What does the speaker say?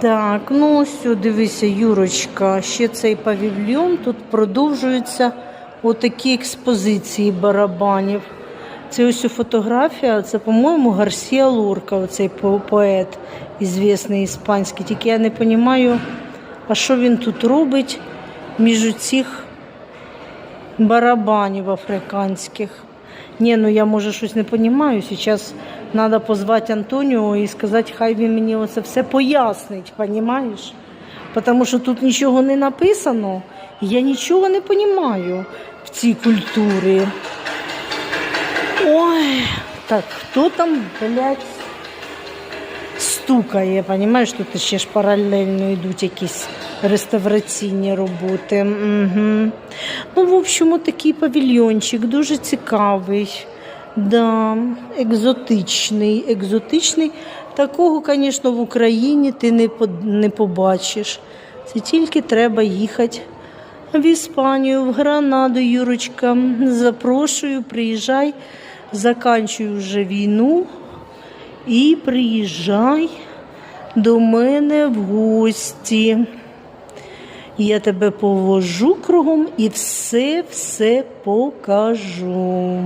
Так, ну ось, дивися, Юрочка, ще цей павільйон. Тут продовжуються отакі експозиції барабанів. Це ось фотографія, це, по-моєму, Гарсія Лорка, оцей поет, ізвісний іспанський. Тільки я не розумію, а що він тут робить між цих барабанів африканських. Ні, ну я може щось не розумію. Зараз треба позвати Антоніо і сказати, хай він мені оце все пояснить, розумієш? Тому що тут нічого не написано, і я нічого не розумію в цій культурі. Ой, так, хто там, блядь, стукає, розумієш, тут ще ж паралельно йдуть якісь реставраційні роботи. Угу. Ну, в общем, такий павільйончик, дуже цікавий. Да, екзотичний, екзотичний. Такого, звісно, в Україні ти не побачиш. Це тільки треба їхати в Іспанію, в Гранаду, Юрочка. Запрошую, приїжджай, заканчую вже війну і приїжджай до мене в гості. Я тебе повожу кругом і все-все покажу.